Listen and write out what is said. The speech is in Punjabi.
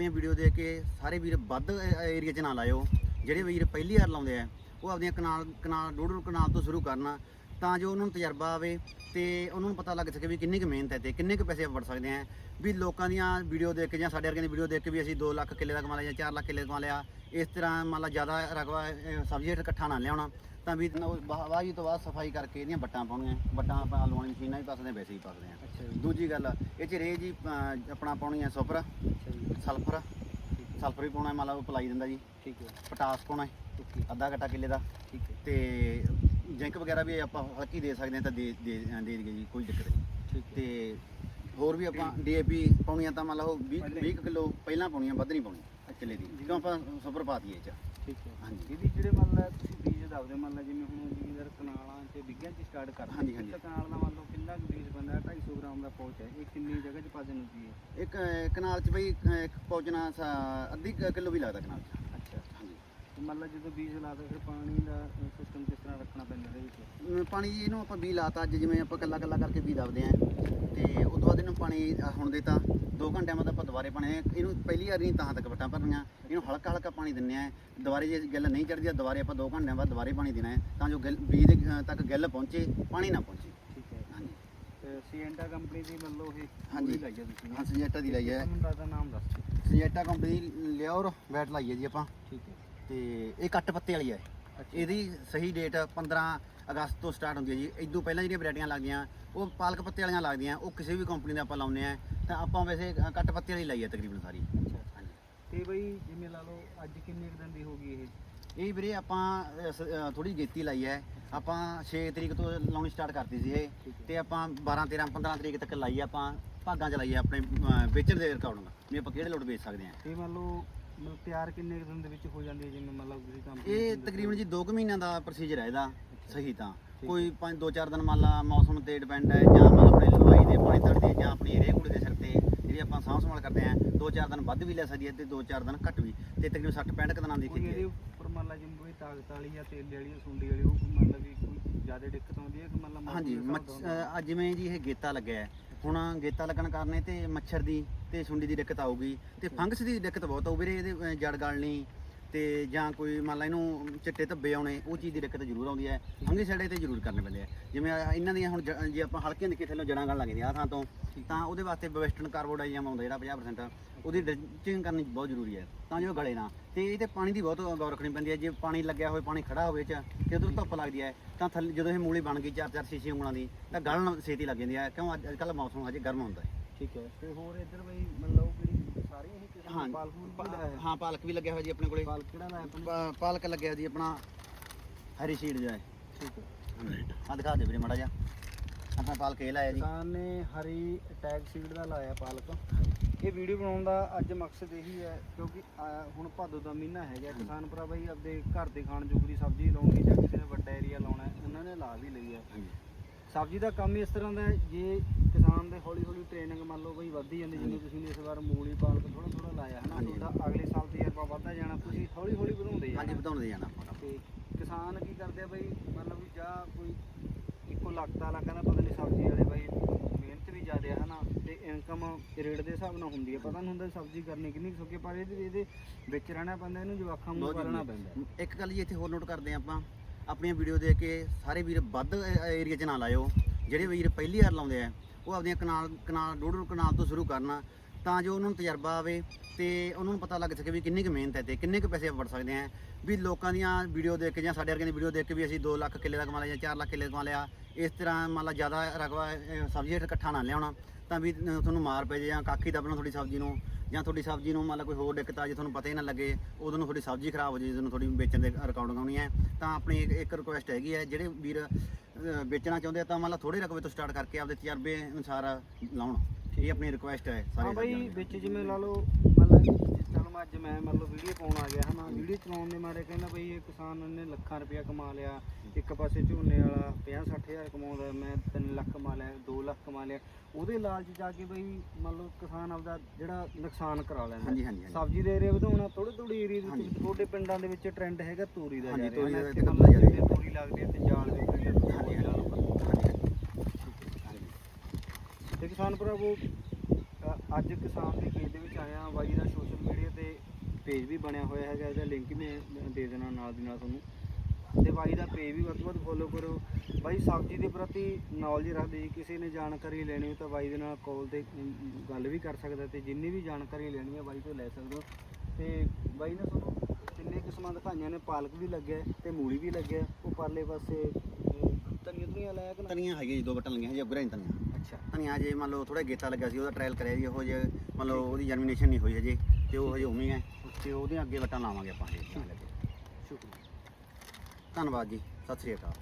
ਆਪਣੀਆਂ ਵੀਡੀਓ ਦੇਖ ਕੇ ਸਾਰੇ ਵੀਰ ਵੱਧ ਏਰੀਆ 'ਚ ਨਾ ਲਾਇਓ। ਜਿਹੜੇ ਵੀਰ ਪਹਿਲੀ ਵਾਰ ਲਾਉਂਦੇ ਆ, ਉਹ ਆਪਣੀਆਂ ਕਨਾਲ ਕਨਾਲ ਡੂਢ ਕਨਾਲ ਤੋਂ ਸ਼ੁਰੂ ਕਰਨਾ। ਤਾਂ ਜੋ ਉਹਨਾਂ ਨੂੰ ਤਜਰਬਾ ਆਵੇ ਤੇ ਉਹਨਾਂ ਨੂੰ ਪਤਾ ਲੱਗ ਸਕੇ ਵੀ ਕਿੰਨੀ ਕੁ ਮਿਹਨਤ ਹੈ ਤੇ ਕਿੰਨੇ ਕੁ ਪੈਸੇ ਵੜ ਸਕਦੇ ਆ ਵੀ ਲੋਕਾਂ ਦੀਆਂ ਵੀਡੀਓ ਦੇਖ ਕੇ ਜਾਂ ਸਾਡੇ ਵਰਗਿਆਂ ਦੀ ਵੀਡੀਓ ਦੇਖ ਕੇ ਵੀ ਅਸੀਂ 2 ਲੱਖ ਕਿੱਲੇ ਦਾ ਕਮਾ ਲਿਆ ਜਾਂ 4 ਲੱਖ ਕਿੱਲੇ ਦਾ ਕਮਾ ਲਿਆ ਇਸ ਤਰ੍ਹਾਂ ਮੰਨ ਲਾ ਜ਼ਿਆਦਾ ਰਕਬਾ ਅਹ, ਸਬਜ਼ੀ ਇਕੱਠਾ ਨਾ ਲਿਆਉਣਾ ਤਾਂ ਵੀ ਵਾਹੀ ਤੋਂ ਬਾਅਦ ਸਫ਼ਾਈ ਕਰਕੇ ਇਹਦੀਆਂ ਬੱਟਾਂ ਪਾਉਣੀਆਂ ਬੱਟਾਂ ਆਪਾਂ ਵਾਲੀ ਮਸ਼ੀਨਾਂ ਵੀ ਪਾਸਦੇ ਵੈਸੇ ਹੀ। ਪਾਸਦੇ ਆ ਦੂਜੀ ਗੱਲ ਇਹ ਚ ਰੇ ਜੀ ਆਪਣਾ ਪਾਉਣੀ ਹੈ ਸੁਪਰ ਸਲਫਰ ਸਲਫਰ ਵੀ ਪਾਉਣਾ ਮੰਨ ਲਾ ਉਹ ਪਲਾਈ ਦਿੰਦਾ ਜੀ। ਠੀਕ ਹੈ। ਪਟਾਸ ਪਾਉਣਾ ਹੈ, ਅੱਧਾ ਘਟਾ ਕਿੱਲੇ ਦਾ। ਠੀਕ ਹੈ। ਤੇ ਜਿੰਕ ਵਗੈਰਾ ਵੀ ਆਪਾਂ ਹਲਕੀ ਦੇ ਸਕਦੇ ਹਾਂ ਤਾਂ ਦੇ ਦੇ ਦੇ ਦੇਈਏ ਜੀ ਕੋਈ ਦਿੱਕਤ ਨਹੀਂ। ਤੇ ਹੋਰ ਵੀ ਆਪਾਂ ਡੀਏਪੀ ਪਾਉਣੀਆਂ ਤਾਂ ਮੰਨ ਲਓ 20 20 ਕਿਲੋ ਪਹਿਲਾਂ ਪਾਉਣੀਆਂ ਵੱਧ ਨਹੀਂ ਪਾਉਣੀ ਕਿੱਲੇ ਦੀ। ਕਿਉਂ ਆਪਾਂ ਸੁਪਰ ਪਾ ਦਈਏ ਇਹ ਚ? ਠੀਕ ਹੈ। ਹਾਂਜੀ। ਇਹਦੀ ਜਿਹੜੇ ਮੰਨ ਲਾ ਤੁਸੀਂ ਬੀਜ ਦੱਸਦੇ ਮੰਨ ਲਾ ਜਿਵੇਂ ਹੁਣ ਜ਼ਿਮੀਦਾਰ ਕਨਾਲਾਂ ਤੇ ਬਿੱਗਿਆਂ ਚ ਸਟਾਰਟ ਕਰਦੇ ਹਾਂਜੀ, ਕਨਾਲ ਦਾ ਮੰਨ ਲਓ ਕਿੰਨਾ ਕੁ ਬੀਜ ਬੰਦਾ 250 ਗ੍ਰਾਮ ਦਾ ਪਹੁੰਚ ਹੈ ਇਹ ਕਿੰਨੀ ਜਗ੍ਹਾ 'ਚ ਪਾ ਦੇਣੀ ਚਾਹੀਏ ਇੱਕ ਕਨਾਲ ਚ ਬਈ ਇੱਕ ਅੱਧੀ ਕਿਲੋ ਵੀ ਲੱਗਦਾ ਕਨਾਲ ਚ। ਮੰਨ ਲਾ ਜਦੋਂ ਬੀਜ ਲਾਦਾ ਫਿਰ ਪਾਣੀ ਦਾ ਸਿਸਟਮ ਕਿਸ ਤਰ੍ਹਾਂ ਰੱਖਣਾ ਪੈਂਦਾ ਇਹਦੇ ਵਿੱਚ? ਅਮ ਪਾਣੀ ਜੀ ਇਹਨੂੰ ਆਪਾਂ ਵੀ ਲਾਤਾ ਅੱਜ ਜਿਵੇਂ ਆਪਾਂ ਕੱਲਾ ਕੱਲਾ ਕਰਕੇ ਵੀ ਦਬਦੇ ਆਂ ਤੇ ਉਸ ਤੋਂ ਬਾਅਦ ਇਹਨੂੰ ਪਾਣੀ ਹੁਣ ਦੇਤਾ 2 ਘੰਟਿਆਂ ਬਾਅਦ ਆਪਾਂ ਦੁਬਾਰੇ ਪਾਣੀ ਇਹਨੂੰ ਪਹਿਲੀ ਵਾਰ ਨਹੀਂ ਤਾਂ ਤੱਕ ਵਟਾਂ ਭਰਨੀਆਂ। ਇਹਨੂੰ ਹਲਕਾ ਹਲਕਾ ਪਾਣੀ ਦਿੰਨੇ ਆ ਦੁਬਾਰੇ ਜੇ ਗਿੱਲ ਨਹੀਂ ਚੜਦੀ ਦੁਬਾਰੇ ਆਪਾਂ 2 ਘੰਟਿਆਂ ਬਾਅਦ ਦੁਬਾਰੇ ਪਾਣੀ ਦੇਣਾ ਹੈ ਤਾਂ ਜੋ ਗਿੱਲ ਬੀਜ ਦੇ ਤੱਕ ਗਿੱਲ ਪਹੁੰਚੇ ਪਾਣੀ ਨਾ ਪਹੁੰਚੇ। ਠੀਕ ਹੈ। ਹਾਂਜੀ। ਤੇ ਸੀਐਂਟਾ ਕੰਪਨੀ ਦੀ ਮੰਨ ਲਓ ਇਹ ਹਾਂਜੀ। ਪੂਰੀ ਲਾਈ ਹੈ ਤੁਸੀਂ ਹਾਂ ਸੰਜੇਟਾ ਦੀ ਲਈ ਹੈ। ਮੁੰਡਾ ਦਾ ਨਾਮ ਦੱਸ ਦਿਓ। ਸੰਜੇਟਾ ਕੰਪਨੀ ਲਿਆਉਰ ਬੈਟ ਲਾਈ ਹੈ ਜੀ ਆਪਾਂ। ਠੀਕ ਹੈ। ਤੇ ਇਹ ਕੱਟ ਪੱਤੇ ਵਾਲੀ ਹੈ ਇਹਦੀ ਸਹੀ ਡੇਟ 15 ਅਗਸਤ ਤੋਂ ਸਟਾਰਟ ਹੁੰਦੀ ਹੈ ਜੀ। ਇਦੋਂ ਪਹਿਲਾਂ ਜਿਹੜੀਆਂ ਵੈਰਾਈਟੀਆਂ ਲੱਗਦੀਆਂ ਉਹ ਪਾਲਕ ਪੱਤੇ ਵਾਲੀਆਂ ਲੱਗਦੀਆਂ ਉਹ ਕਿਸੇ ਵੀ ਕੰਪਨੀ ਦਾ ਆਪਾਂ ਲਾਉਂਦੇ ਆ ਤਾਂ ਆਪਾਂ ਵੈਸੇ ਕੱਟ ਪੱਤੇ ਵਾਲੀ ਲਾਈ ਹੈ ਤਕਰੀਬਨ ਸਾਰੀ। ਅੱਛਾ ਹਾਂਜੀ। ਤੇ ਬਈ ਜਿਵੇਂ ਲਾ ਲਓ ਅੱਜ ਕਿੰਨੇ ਦਿਨ ਦੀ ਹੋ ਗਈ ਇਹ? ਇਹ ਵੀਰੇ ਆਪਾਂ ਥੋੜੀ ਗੇਤੀ ਲਾਈ ਹੈ। ਆਪਾਂ 6 ਤਰੀਕ ਤੋਂ ਲਾਉਣੀ ਸਟਾਰਟ ਕਰਤੀ ਸੀ ਇਹ। ਤੇ ਆਪਾਂ 12 13 15 ਤਰੀਕ ਤੱਕ ਲਾਈ ਆਪਾਂ ਭਾਗਾਂ ਚ ਲਾਈ ਆਪਣੇ ਵੇਚਣ ਦੇ ਰਿਕਾਰਡਿੰਗ ਵੀ ਆਪਾਂ ਕਿਹੜੇ ਲੋਟ ਵੇਚ ਸਕਦੇ ਹਾਂ। ਤੇ ਮੰਨ ਲਓ ਮਤਲਬ ਤਿਆਰ ਕਿੰਨੇ ਕੁ ਦਿਨ ਦੇ ਵਿੱਚ ਹੋ ਜਾਂਦੀ ਹੈ ਜਿਵੇਂ ਤੁਸੀਂ ਕੰਮ ਇਹ ਤਕਰੀਬਨ ਜੀ 2 ਮਹੀਨਿਆਂ ਦਾ ਪ੍ਰੋਸੀਜਰ ਹੈ ਇਹਦਾ ਸਹੀ ਤਾਂ। ਕੋਈ 5 2 4 ਦਿਨ ਮੰਨ ਲਾ ਮੌਸਮ ਤੇ ਡਿਪੈਂਡ ਹੈ ਜਾਂ ਮਤਲਬ ਆਪਣੇ ਲਵਾਈ ਦੇ ਪਾਣੀ ਤੜਦੇ ਜਾਂ ਆਪਣੀ ਰੇ ਕੁੜੇ ਦੇ ਸਿਰ ਤੇ। ਜਿਹੜੀ ਆਪਾਂ ਸਾਂਭ ਸੰਭਾਲ ਕਰਦੇ ਆ 2-4 ਦਿਨ ਵੱਧ ਵੀ ਲੈ ਸਕਦੀ ਹੈ ਤੇ 2-4 ਦਿਨ ਘੱਟ ਵੀ ਤੇ ਤਕਰੀਬਨ 60 65 ਕੁ ਦਿਨਾਂ ਦੀ ਕੋਈ ਕੀਤੀ ਇਹਦੇ ਹੈ। ਉੱਪਰ ਮੰਨ ਲਾ ਜਿਵੇਂ ਕੋਈ ਤਾਕਤ ਵਾਲੀ ਜਾਂ ਤੇਲ ਵਾਲੀ ਜਾਂ ਸੁੰਡੀ ਵਾਲੀ ਉਹ ਮੰਨ ਲਾ ਵੀ ਕੋਈ ਜ਼ਿਆਦਾ ਦਿੱਕਤ ਆਉਂਦੀ ਹੈ ਕਿ ਮੰਨ ਲਾ ਮੌਸਮ ਹਾਂਜੀ ਦੇ ਹਿਸਾਬ ਮੱਛ- ਨਾਲ ਅ, ਅੱਜ ਜਿਵੇਂ ਜੀ ਇਹ ਗੇਤਾ ਲੱਗਿਆ ਹੈ ਹੁਣ ਗੇਤਾ ਲੱਗਣ ਕਾਰਨ ਤੇ ਮੱਛਰ ਦੀ ਤੇ ਸੁੰਡੀ ਦੀ ਦਿੱਕਤ ਆਊਗੀ ਤੇ ਫੰਗਸ ਦੀ ਦਿੱਕਤ ਬਹੁਤ ਆਊ ਵੀਰੇ ਇਹਦੇ ਜੜ ਗਲਣੀ ਤੇ ਜਾਂ ਕੋਈ ਮੰਨ ਲਾ ਇਹਨੂੰ ਚਿੱਟੇ ਧੱਬੇ ਆਉਣੇ ਉਹ ਚੀਜ਼ ਦੀ ਦਿੱਕਤ ਜ਼ਰੂਰ ਆਉਂਦੀ ਹੈ। ਫੰਗੀ ਸਾਡੇ ਤੇ ਜ਼ਰੂਰ ਕਰਨੇ ਪੈਂਦੇ ਆ। ਜਿਵੇਂ ਆਹ ਇਹਨਾਂ ਦੀਆਂ ਹੁਣ ਜ- ਜੇ ਆਪਾਂ ਹਲਕੀਆਂ ਦੇਖੀਏ ਥੱਲੇ ਜੜਾਂ ਗਲ ਲੱਗਦੀਆਂ ਆ ਥਾਂ ਤੋਂ ਤਾਂ ਉਹਦੇ ਵਾਸਤੇ ਵੈਸਟਰਨ ਕਾਰਬੋਡਾਈਜ਼ਮ ਆਉਂਦਾ ਜਿਹੜਾ 50% ਉਹਦੀ ਡਿਚਿੰਗ ਕਰਨੀ ਬਹੁਤ ਜ਼ਰੂਰੀ ਹੈ ਤਾਂ ਜੋ ਗਲੇ ਨਾ ਤੇ ਇਹ ਤੇ ਪਾਣੀ ਦੀ ਬਹੁਤ ਗੌਰ ਰੱਖਣੀ ਪੈਂਦੀ ਹੈ ਜੇ ਪਾਣੀ ਲੱਗਿਆ ਹੋਵੇ ਪਾਣੀ ਖੜਾ ਹੋਵੇ ਚ ਤੇ ਉਧਰ ਧੁੱਪ ਲੱਗਦੀ ਹੈ ਤਾਂ ਥੱਲੇ ਜਦੋਂ ਇਹ ਮੂਲੀ ਬਣ ਗਈ ਚਾਰ ਚਾਰ ਛੇ ਉਂਗਲਾਂ ਦੀ ਤਾਂ ਗਲਣ ਛੇਤੀ ਲੱਗ ਜਾਂਦੀ ਹੈ। ਕਿਉਂ ਅੱਜ ਕੱਲ੍ਹ ਮੌਸਮ ਹਜੇ ਗਰਮ ਹੁੰਦਾ ਹੈ। ਠੀਕ ਹੈ ਤੇ ਹੋਰ ਇੱਧਰ ਬਈ ਮੰਨ ਲਓ ਕਿਹੜੀ ਸਾਰੀਆਂ ਹੀ ਕਿਸਮ ਹਾਂ। ਦੇ ਪਾਲ ਫੂਲ ਵੀ ਲਾਇਆ ਹੈ। ਹਾਂ ਪਾਲਕ ਵੀ ਲੱਗਿਆ ਹੋਇਆ ਜੀ ਆਪਣੇ ਕੋਲੇ। ਪਾਲ ਕਿਹੜਾ ਲਾਇਆ ਆਪਾਂ ਪਾ- ਪਾਲਕ ਲੱਗਿਆ ਜੀ ਆਪਣਾ ਹਰੀ ਸ਼ੀਡ ਜਿਹਾ ਹੈ। ਠੀਕ ਹੈ। ਆ ਦਿਖਾ ਦੇ ਵੀਰੇ ਮੜਾ ਜਾ ਆਪਾਂ ਪਾਲਕ ਇਹ ਲਾਇਆ ਜੀ। ਕਿਸਾਨ ਨੇ ਹਰੀ ਟੈਗ ਸੀਡ ਦਾ ਲਾਇਆ ਪਾਲਕ। ਇਹ ਵੀਡੀਓ ਬਣਾਉਣ ਦਾ ਅੱਜ ਮਕਸਦ ਇਹੀ ਹੈ ਕਿਉਂਕਿ ਹੁਣ ਭਾਦੋ ਦਾ ਮਹੀਨਾ ਹੈਗਾ ਕਿਸਾਨ ਭਰਾ ਬਈ ਆਪਦੇ ਘਰ ਦੇ ਖਾਣ ਜੋਗ ਦੀ ਸਬਜ਼ੀ ਲਾਉਣੀ ਜਾਂ ਕਿਸੇ ਨੇ ਵੱਡਾ ਏਰੀਆ ਲਾਉਣਾ ਹੈ ਉਹਨਾਂ ਨੇ ਲਾ ਵੀ ਲਈ ਹੈ ਹਾਂਜੀ ਸਬਜ਼ੀ ਦਾ ਕੰਮ ਹੀ ਇਸ ਤਰ੍ਹਾਂ ਦਾ ਹੈ ਜੇ ਕਿਸਾਨ ਦੇ ਹੌਲੀ ਹੌਲੀ ਟ੍ਰੇਨਿੰਗ ਮੰਨ ਲਓ ਬਈ ਵੱਧਦੀ ਜਾਂਦੀ ਜਿਵੇਂ ਤੁਸੀਂ ਨੇ ਇਸ ਵਾਰ ਮੂਲੀ ਪਾਲਕ ਥੋੜਾ ਥੋੜਾ ਲਾਇਆ ਹਨਾ? ਹਾਂਜੀ। ਤੁਹਾਡਾ ਅਗਲੇ ਸਾਲ ਤਜਰਬਾ ਵੱਧਦਾ ਜਾਣਾ ਤੁਸੀਂ ਹੌਲੀ ਹੌਲੀ ਵਧਾਉਂਦੇ ਹਾਂਜੀ ਜਾਣਾ। ਵਧਾਉਣ ਦੇ ਜਾਣਾ ਆਪਾਂ। ਤੇ ਕਿਸਾਨ ਕੀ ਕਰਦੇ ਆ ਬਈ ਮਤਲਬ ਵੀ ਜਾਂ ਕੋਈ ਇੱਕੋ ਲੱਗਦਾ ਲਾ ਕਹਿੰਦਾ ਪਤਾ ਨਹੀਂ ਸਬਜ਼ੀ ਵਾਲੇ ਬਾਈ ਮਿਹਨਤ ਵੀ ਜ਼ਿਆਦਾ ਹੈ ਹਨਾ? ਤੇ ਇਨਕਮ ਰੇਟ ਦੇ ਹਿਸਾਬ ਨਾਲ ਹੁੰਦੀ ਹੈ ਪਤਾ ਨਹੀਂ ਹੁੰਦਾ ਸਬਜ਼ੀ ਕਰਨੀ ਕਿੰਨੀ ਸੁੱਕੇ ਪਰ ਇਹਦੇ ਇਹਦੇ ਵਿੱਚ ਰਹਿਣਾ ਪੈਂਦਾ ਇਹਨੂੰ ਜਵਾਖਾਂ ਨੂੰ ਬਹੁਤ ਪਾਲਣਾ ਜ਼ਰੂਰੀ ਪੈਂਦਾ। ਹੈ। ਇੱਕ ਗੱਲ ਜੀ ਇੱਥੇ ਹੋਰ ਨੋਟ ਕਰਦੇ ਹਾਂ ਆਪਾਂ। ਆਪਣੀਆਂ ਵੀਡੀਓ ਦੇਖ ਕੇ ਸਾਰੇ ਵੀਰ ਵੱਧ ਏਰੀਆ 'ਚ ਨਾ ਲਾਇਓ। ਜਿਹੜੇ ਵੀਰ ਪਹਿਲੀ ਵਾਰ ਲਾਉਂਦੇ ਆ, ਉਹ ਆਪਣੀਆਂ ਕਨਾਲ ਕਨਾਲ ਡੂਢ ਡੂਢ ਕਨਾਲ ਤੋਂ ਸ਼ੁਰੂ ਕਰਨਾ। ਤਾਂ ਜੋ ਉਹਨਾਂ ਨੂੰ ਤਜਰਬਾ ਆਵੇ ਤੇ ਉਹਨਾਂ ਨੂੰ ਪਤਾ ਲੱਗ ਸਕੇ ਵੀ ਕਿੰਨੀ ਕੁ ਮਿਹਨਤ ਹੈ ਤੇ ਕਿੰਨੇ ਕੁ ਪੈਸੇ ਵੜ ਸਕਦੇ ਆ, ਵੀ ਲੋਕਾਂ ਦੀਆਂ ਵੀਡੀਓ ਦੇਖ ਕੇ ਜਾਂ ਸਾਡੇ ਵਰਗਿਆਂ ਦੀ ਵੀਡੀਓ ਦੇਖ ਕੇ ਵੀ ਅਸੀਂ 2 ਲੱਖ ਕਿੱਲੇ ਦਾ ਕਮਾ ਲਿਆ ਜਾਂ 4 ਲੱਖ ਕਿੱਲੇ ਦਾ ਕਮਾ ਲਿਆ, ਇਸ ਤਰ੍ਹਾਂ ਮੰਨ ਲਾ ਜ਼ਿਆਦਾ ਰਕਵਾ ਸਬਜ਼ੀ ਹੇਠ ਇਕੱਠਾ ਨਾ ਲਿਆਉਣਾ, ਤਾਂ ਵੀ ਤੁਹਾਨੂੰ ਮਾਰ ਪੈ ਜੇ ਜਾਂ ਕਾਖੀ ਦੱਬਣਾ ਤੁਹਾਡੀ ਸਬਜ਼ੀ ਨੂੰ, ਜਾਂ ਤੁਹਾਡੀ ਸਬਜ਼ੀ ਨੂੰ ਮੰਨ ਲਾ ਕੋਈ ਹੋਰ ਦਿੱਕਤ ਆ ਜੇ ਤੁਹਾਨੂੰ ਪਤਾ ਹੀ ਨਾ ਲੱਗੇ, ਉਦੋਂ ਨੂੰ ਤੁਹਾਡੀ ਸਬਜ਼ੀ ਖਰਾਬ ਹੋ ਜੇ, ਜਦੋਂ ਤੁਹਾਡੀ ਵੇਚਣ ਦੇ ਰਿਕਾਰਡਿੰਗ ਆਉਣੀ ਹੈ, ਤਾਂ ਆਪਣੀ ਇੱਕ- ਰਿਕੁਐਸਟ ਹੈਗੀ ਹੈ, ਜਿਹੜੇ ਵੀਰ ਵੇਚਣਾ ਚਾਹੁੰਦੇ ਆ ਤਾਂ ਮੰਨ ਲਾ ਥੋੜੇ ਰਕਬੇ ਤੋਂ ਸਟਾਰਟ ਕਰਕੇ ਆਪਦੇ ਤਜਰਬੇ ਅਨੁਸਾਰ ਲਾਉਣ। ਇਹ ਆਪਣੀ ਰਿਕੁਐਸਟ ਹੈ ਹਾਂ ਸਾਰੇ ਬਈ ਸਾਥੀਆਂ। ਵਿੱਚ ਜਿਵੇਂ ਲਾ ਲਓ ਮੰਨ ਲਾ ਜਿਸ ਤਰ੍ਹਾਂ ਮੈਂ ਅੱਜ ਮੈਂ ਮੰਨ ਲਓ ਵੀਡੀਓ ਪਾਉਣ ਆ ਗਿਆ ਹਨਾ ਵੀਡੀਓ ਚਲਾਉਣ ਦੇ ਮਾਰੇ ਕਹਿੰਦਾ ਬਈ ਇਹ ਕਿਸਾਨ ਨੇ ਲੱਖਾਂ ਰੁਪਇਆ ਕਮਾ ਲਿਆ ਇੱਕ ਪਾਸੇ ਝੋਨੇ ਵਾਲਾ 50 60000 ਕਮਾਉਂਦਾ ਮੈਂ 3 ਲੱਖ ਕਮਾ ਲਿਆ 2 ਲੱਖ ਕਮਾ ਲਿਆ ਉਹਦੇ ਲਾਲਚ ਜਾ ਕੇ ਬਈ ਮੰਨ ਲਓ ਕਿਸਾਨ ਆਪਦਾ ਜਿਹੜਾ ਨੁਕਸਾਨ ਕਰਾ ਲੈਂਦਾ ਹਾਂਜੀ ਹਾਂਜੀ ਹਾਂਜੀ ਸਬਜ਼ੀ ਦੇ ਏਰੀਆ ਵਧਾਉਣਾ ਥੋੜੇ ਥੋੜੇ ਏਰੀਆ ਦੇ ਹਾਂਜੀ। ਵਿੱਚ ਤੁਹਾਡੇ ਪਿੰਡਾਂ ਦੇ ਵਿੱਚ ਟ੍ਰੈਂਡ ਹੈਗਾ ਤੋਰੀ ਦਾ ਹਾਂਜੀ, ਜਾ ਰਿਹਾ ਤੋਰੀ ਦਾ ਤੇ ਲਓ ਜਾ ਜਿੱਥੇ ਤੋਰੀ ਲੱਗਦੀ ਹੈ ਤੇ ਜਾਲ ਵੀ ਪੈਂਦਾ ਤੋਰੀ ਲਾ ਲਓ ਤੇ ਕਿਸਾਨ ਭਰਾਵੋ ਅ, ਅੱਜ ਕਿਸਾਨ ਦੇ ਖੇਤ ਦੇ ਵਿੱਚ ਆਇਆ ਬਾਈ ਦਾ ਸੋਸ਼ਲ ਮੀਡੀਆ 'ਤੇ ਪੇਜ ਵੀ ਬਣਿਆ ਹੋਇਆ ਹੈਗਾ ਇਹਦਾ ਲਿੰਕ ਮੈਂ ਦੇ ਦੇਣਾ ਨਾਲ ਦੀ ਨਾਲ ਤੁਹਾਨੂੰ। ਤੇ ਬਾਈ ਦਾ ਪੇਜ ਵੀ ਵੱਧ ਤੋਂ ਵੱਧ ਫੋਲੋ ਕਰੋ। ਬਾਈ ਸਬਜ਼ੀ ਦੇ ਪ੍ਰਤੀ ਨੌਲੇਜ ਰੱਖਦੇ ਜੀ ਕਿਸੇ ਨੇ ਜਾਣਕਾਰੀ ਲੈਣੀ ਹੋ ਤਾਂ ਬਾਈ ਦੇ ਨਾਲ ਕਾਲ ਤੇ ਅਮ, ਗੱਲ ਵੀ ਕਰ ਸਕਦਾ ਤੇ ਜਿੰਨੀ ਵੀ ਜਾਣਕਾਰੀ ਲੈਣੀ ਹੈ ਬਾਈ ਤੋਂ ਲੈ ਸਕਦੇ ਹੋ। ਤੇ ਬਾਈ ਨੇ ਤੁਹਾਨੂੰ ਤਿੰਨੇ ਕਿਸਮਾਂ ਦਿਖਾਈਆਂ ਨੇ ਪਾਲਕ ਵੀ ਲੱਗਿਆ ਹੈ ਤੇ ਮੂਲੀ ਵੀ ਲੱਗਿਆ ਹੈ। ਉਹ ਪਰਲੇ ਪਾਸੇ ਅਮ, ਧਨੀਆ ਧਨੀਆ ਲਾਇਆ ਕਿ ਨਾ? ਧਨੀਆਂ ਹੈਗੀਆਂ ਜੀ ਦੋ ਬਟਨ ਲੱਗੀਆਂ ਜੀ ਅਗਰਾ ਨਹੀਂ ਧਨੀਆਂ। ਅੱਛਾ। ਧਨੀਆ ਜੇ ਮੰਨ ਲਓ ਥੋੜਾ ਗੇਤਾ ਲੱਗਾ ਸੀ ਉਹਦਾ ਟ੍ਰਾਇਲ ਕਰਿਆ ਜੀ ਉਹ ਜੇ ਮੰਨ ਲਓ ਉਹਦੀ ਜਰਮੀਨੇਸ਼ਨ ਨਹੀਂ ਹੋਈ ਹਜੇ ਤੇ ਉਹ ਹਜੇ ਉਵੇਂ ਹੀ ਤੇ ਉਹਦੇ ਅੱਗੇ ਬਟਨ ਲਾਵਾਂਗੇ ਆਪਾਂ ਲੱਗੇ। ਸ਼ੁਕਰੀਆ। ਧੰਨਵਾਦ ਜੀ ਸਤਿ ਸ੍ਰੀ ਅਕਾਲ।